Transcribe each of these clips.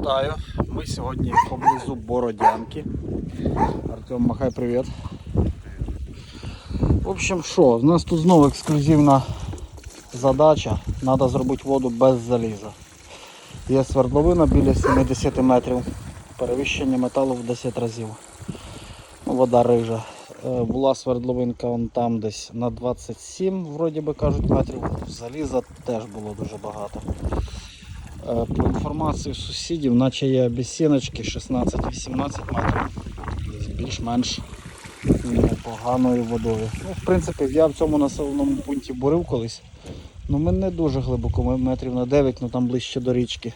Вітаю! Ми сьогодні поблизу Бородянки. Артем, махай привіт. В общем, що, у нас тут знову ексклюзивна задача. Треба зробити воду без заліза. Є свердловина біля 70 метрів. Перевищення металу в 10 разів. Ну, вода рижа. Е, Була свердловинка вон там десь на 27, вроді би кажуть, метрів. Заліза теж було дуже багато. Е, По інформації сусідів, наче є обіцяночки 16-18 метрів з більш-менш непоганою водою. Ну, в принципі, я в цьому населеному пункті бурив колись. Ну ми не дуже глибоко, ми метрів на 9, ну там ближче до річки.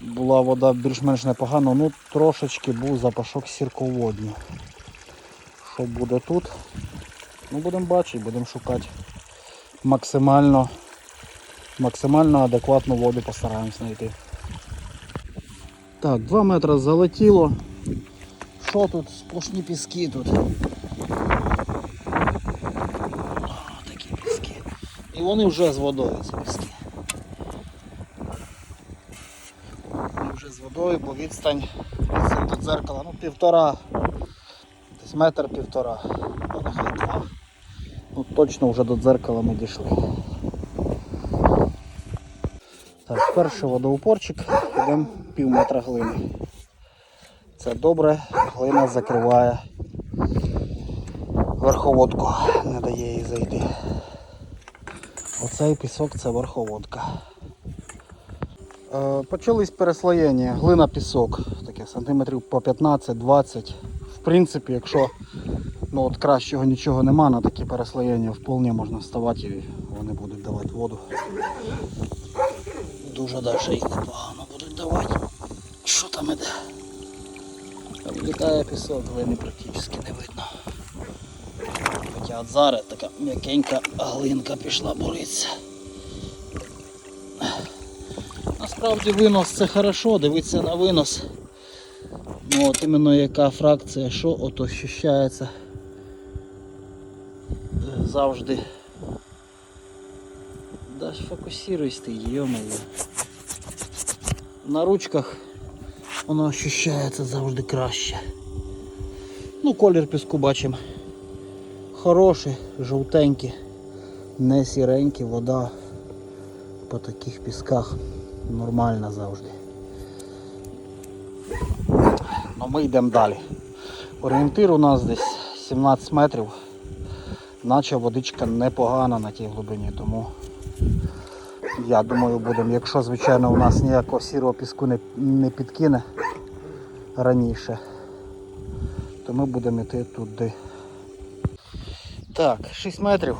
Була вода більш-менш непогана, ну трошечки був запашок сірководню. Що буде тут? Ну будемо бачити, будемо шукати максимально максимально адекватну воду постараємось знайти. Так, 2 метри залетіло. Що тут? Сплошні піски тут. О, такі піски. І вони вже з водою ці піски. Вони вже з водою, бо відстань, відстань до дзеркала, ну півтора, десь метр півтора. Ну точно вже до дзеркала ми дійшли. Так, перший водоупорчик, йдемо пів метра глини. Це добре, глина закриває верховодку, не дає їй зайти. Оцей пісок це верховодка. Е, почались переслоєння, глина пісок, таке сантиметрів по 15-20. В принципі, якщо ну, от кращого нічого нема, на такі переслоєння вполне можна вставати і вони будуть давати воду дуже даже і непогано будуть давати. Що там іде? Там літає пісок, глини практично не видно. Хоча от зараз така м'якенька глинка пішла боритися. Насправді винос це хорошо, дивитися на винос. Ну от іменно яка фракція, що от ощущається завжди. Да фокусируйся ти, ё-моё. На ручках воно ощущається завжди краще. Ну, колір піску бачимо. Хороший, жовтенький, не сіренький, вода по таких пісках нормальна завжди. Ну ми йдемо далі. Орієнтир у нас десь 17 метрів, наче водичка непогана на тій глибині, тому я думаю, будемо, якщо, звичайно, у нас ніякого сірого піску не, не підкине раніше, то ми будемо йти туди. Так, 6 метрів.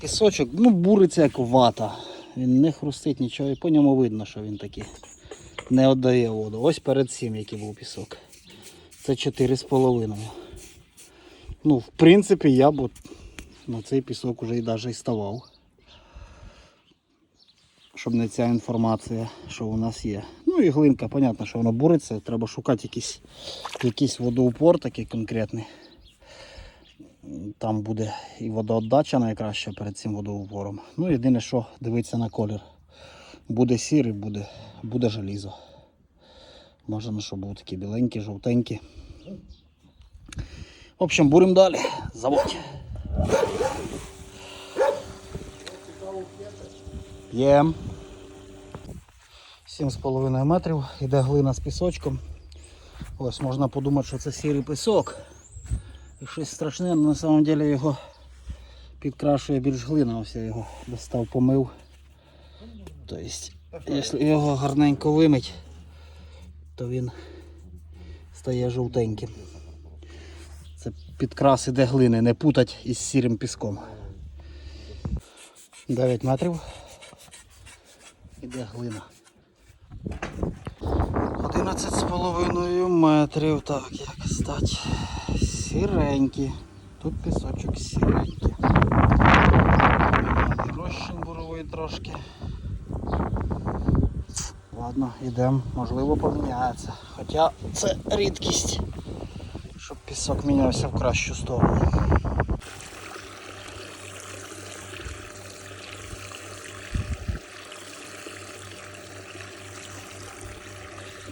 Пісочок, ну, буриться як вата. Він не хрустить нічого і по ньому видно, що він такий не віддає воду. Ось перед цим, який був пісок. Це 4,5. Ну, в принципі, я б на цей пісок вже і навіть і ставав щоб не ця інформація, що у нас є. Ну і глинка, понятно, що воно буриться, треба шукати якийсь, якийсь водоупор такий конкретний. Там буде і водоотдача найкраща перед цим водоупором. Ну єдине, що дивитися на колір. Буде сірий, буде, буде желізо. Можна, щоб був такий біленький, жовтенький. В общем, буримо далі. Заводь. П'єм. 7,5 метрів, іде глина з пісочком. Ось можна подумати, що це сірий пісок. І щось страшне, але на самом деле його підкрашує більш глина. Ось я його достав, помив. Тобто, якщо його гарненько вимить, то він стає жовтеньким. Це підкрас іде глини, не путать із сірим піском. 9 метрів. Іде глина. 11,5 метрів. Так, як стати. Сіренькі. Тут пісочок сіренький. Розчин буровий трошки. Ладно, йдемо, можливо поміняється. Хоча це рідкість, щоб пісок менялся в кращу сторону.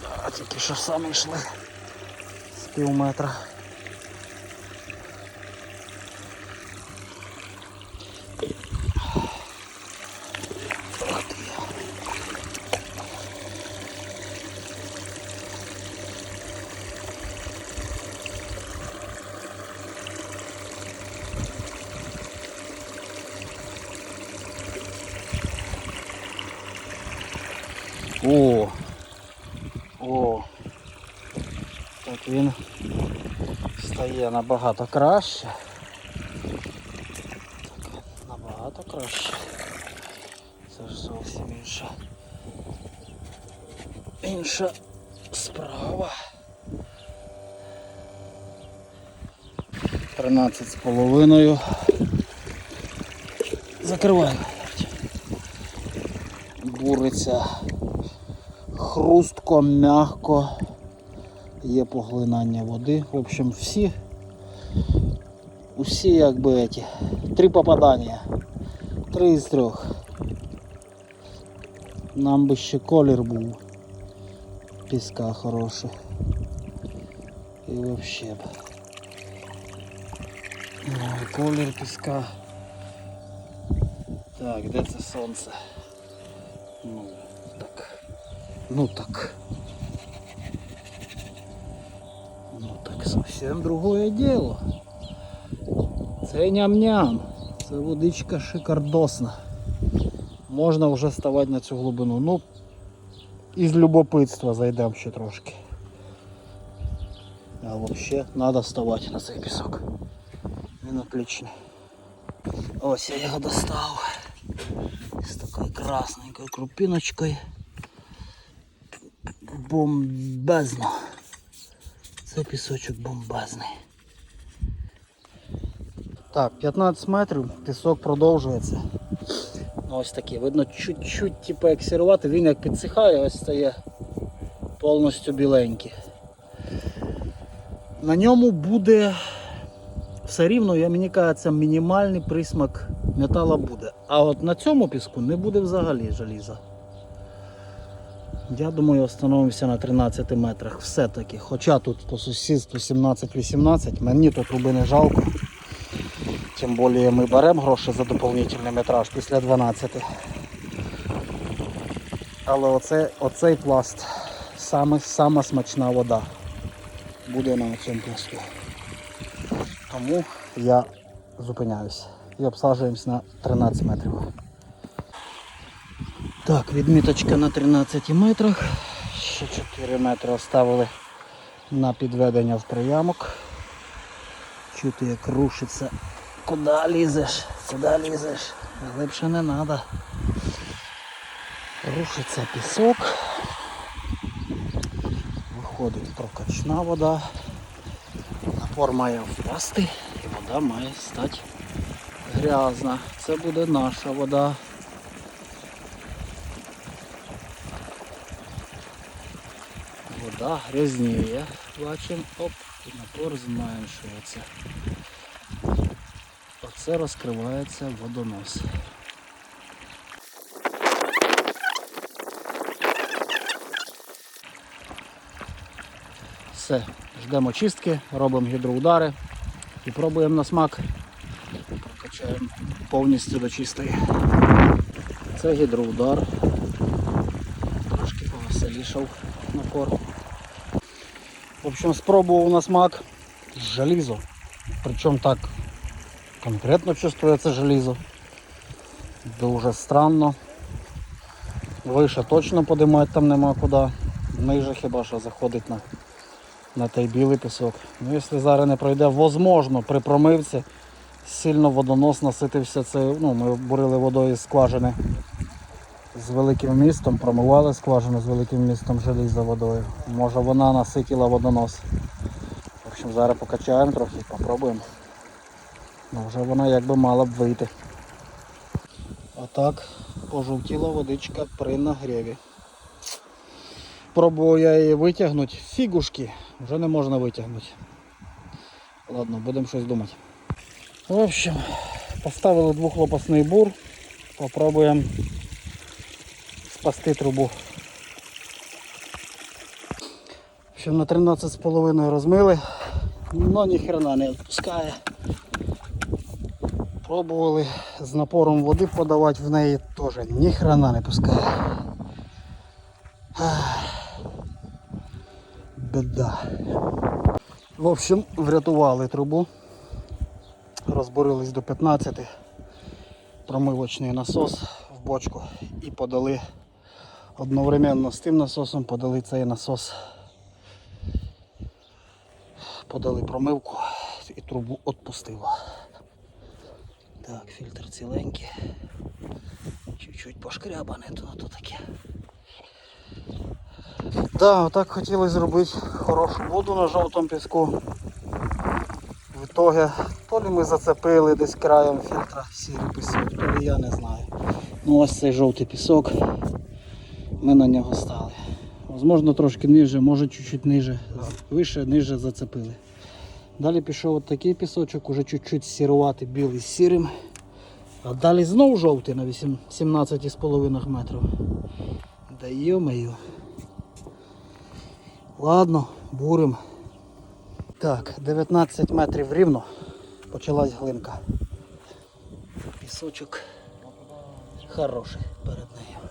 Да, тільки що самі йшли з пів метра. Він стає набагато краще. Так, набагато краще. Це ж зовсім інша. Інша справа. 13 з половиною. Закривай. Буриться хрустко, м'яко, є поглинання води. В общем, всі, усі якби эти, три попадання. Три із трьох. Нам би ще колір був. Піска хороший. І вообще б. Колір піска. Так, де це сонце? Ну, так. Ну так. Ну так совсем другое дело. Це ням-ням. Це водичка шикардосна. Можна вже ставати на цю глибину. Ну, із любопитства зайдемо ще трошки. А взагалі треба ставати на цей пісок. Він отличний. Ось я його достав. З такою красненькою крупиночкою. Бомбезно. Це пісочок бомбезний. Так, 15 метрів, пісок продовжується. Ну, ось такий, видно, чуть-чуть типу, як сірувати, він як підсихає, ось стає повністю біленький. На ньому буде все рівно, я мені кажеться, мінімальний присмак метала буде. А от на цьому піску не буде взагалі желіза. Я думаю, остановимося на 13 метрах все-таки. Хоча тут по сусідству 17-18, мені тут труби не жалко. Тим більше ми беремо гроші за доповнительний метраж після 12. Але оце, оцей пласт саме, сама смачна вода буде на цьому пласту. Тому я зупиняюсь і обсаджуємось на 13 метрів. Так, відміточка на 13 метрах. Ще 4 метри оставили на підведення в приямок. Чути як рушиться. Куди лізеш? Куди лізеш? Глибше не треба. Рушиться пісок. Виходить прокачна вода. Напор має впасти і вода має стати грязна. Це буде наша вода. Вода грязніє. Бачимо, оп, і напор зменшується. Оце розкривається водонос. Все, ждемо чистки, робимо гідроудари і пробуємо на смак. Прокачаємо повністю до чистої. Це гідроудар. Трошки повеселішав напор. В общем, спробував на смак желізо. Причому так конкретно чувствується желізо. Дуже странно. Вище точно подимати там нема куди. Ниже хіба що заходить на, на той білий пісок. Ну, якщо зараз не пройде, возможно, при промивці сильно водонос наситився. Це, ну, ми бурили водою з скважини з великим містом, промивали скважину з великим містом желіза водою. Може вона наситила водонос. В общем, зараз покачаємо трохи, попробуємо. Ну, вже вона якби мала б вийти. Отак пожовтіла водичка при нагріві. Пробував я її витягнути. Фігушки вже не можна витягнути. Ладно, будемо щось думати. В общем, поставили двохлопасний бур. Попробуємо спасти трубу. общем, на 13,5 розмили, но ніхрена не відпускає. Пробували з напором води подавати в неї теж ніхрена не пускає. Ах. Біда. В общем, врятували трубу. Розбурились до 15, промивочний насос в бочку і подали одновременно з тим насосом подали цей насос. Подали промивку і трубу відпустило. Так, фільтр ціленький. Чуть-чуть пошкрябане, то то таке. Да, отак хотіли зробити хорошу воду на жовтому піску. В ітогі то лі ми зацепили десь краєм фільтра сірий пісок, то лі я не знаю. Ну ось цей жовтий пісок. Ми на нього стали. Можливо трошки ниже, може чуть-чуть ниже. Вище, ниже зацепили. Далі пішов от такий пісочок, уже чуть-чуть сірувати білий з сірим. А далі знову жовтий на 17,5 метрів. Да йо-моє. Ладно, бурим. Так, 19 метрів рівно. Почалась глинка. Пісочок хороший перед нею.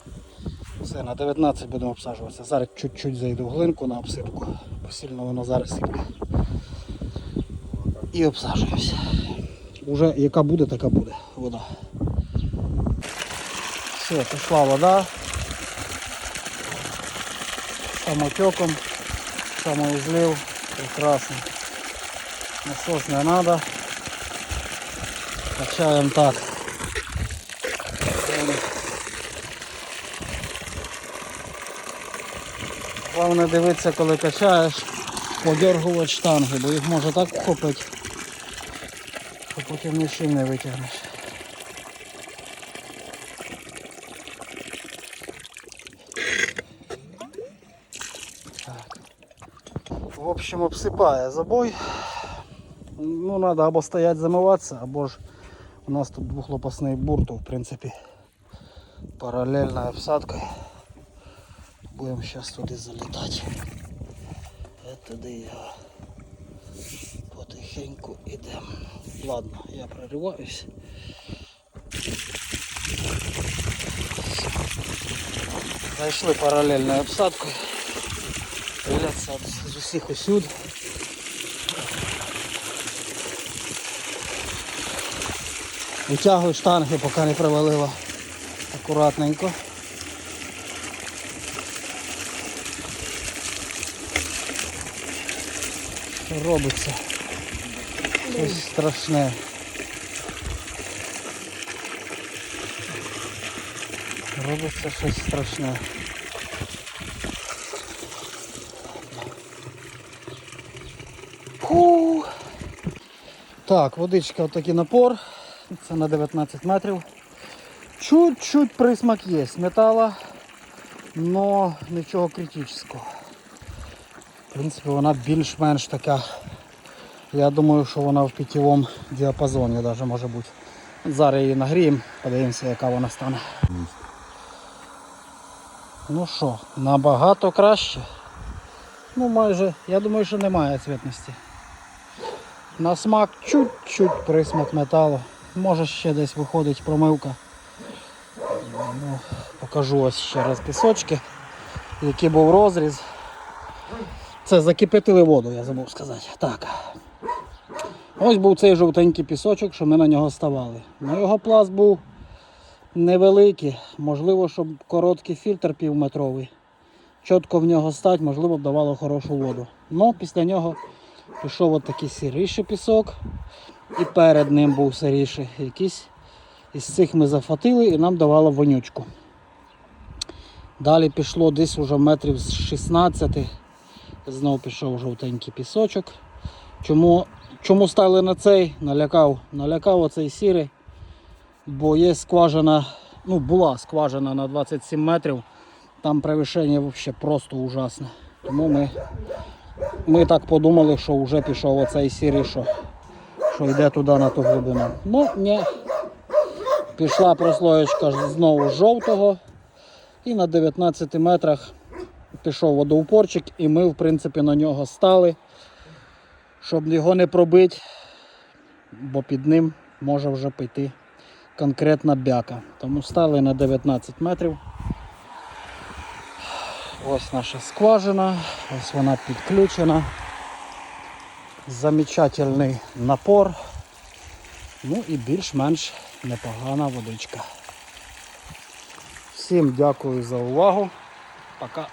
Все, на 19 будемо обсаджуватися. Зараз чуть-чуть зайду в глинку на обсипку. бо Сильно воно зараз сипе. І обсаджуємося. Уже яка буде, така буде вода. Все, пішла вода. Самотеком, самоизлив, прекрасно. Насос не надо. Качаем так. Головне дивитися, коли качаєш, подергувати штанги, бо їх може так вхопити, що потім нічим не витягнеш. В общем, обсипає забой. Ну, треба або стоять замиватися, або ж у нас тут двохлопасний бур, то в принципі паралельна обсадка. Будемо зараз туди залітати. Е, Туди його потихеньку йдемо. Ладно, я прориваюсь. Зайшли паралельною обсадкою. Стріляться з усіх усюд. Витягую штанги, поки не привалило. Акуратненько. Робиться? Щось страшне. Робиться щось страшне. Фу. Так, водичка отакий напор. Це на 19 метрів. Чуть-чуть присмак є метала, но нічого критичного. В принципі, вона більш-менш така. Я думаю, що вона в питьовому діапазоні навіть може бути. Зараз її нагріємо, подивимося, яка вона стане. Ну що, набагато краще. Ну майже, я думаю, що немає цвітності. На смак чуть-чуть присмак металу. Може ще десь виходить промивка. Ну, покажу ось ще раз пісочки, який був розріз. Це закипятили воду, я забув сказати. Так. Ось був цей жовтенький пісочок, що ми на нього ставали. На його пласт був невеликий, можливо, щоб короткий фільтр півметровий. Чітко в нього стать, можливо, б давало хорошу воду. Ну, після нього пішов от такий сиріший пісок. І перед ним був сиріший. Якийсь із цих ми зафатили і нам давало вонючку. Далі пішло десь уже метрів з 16. Знову пішов жовтенький пісочок. Чому, чому стали на цей? Налякав, налякав оцей сірий. Бо є скважина, ну була скважина на 27 метрів. Там перевищення взагалі просто ужасне. Тому ми, ми так подумали, що вже пішов оцей сірий, що, що йде туди на ту глибину. Ну, ні. Пішла прослоєчка знову жовтого. І на 19 метрах пішов водоупорчик, і ми, в принципі, на нього стали, щоб його не пробити, бо під ним може вже піти конкретна бяка. Тому стали на 19 метрів. Ось наша скважина, ось вона підключена. Замечательний напор. Ну і більш-менш непогана водичка. Всім дякую за увагу. Пока.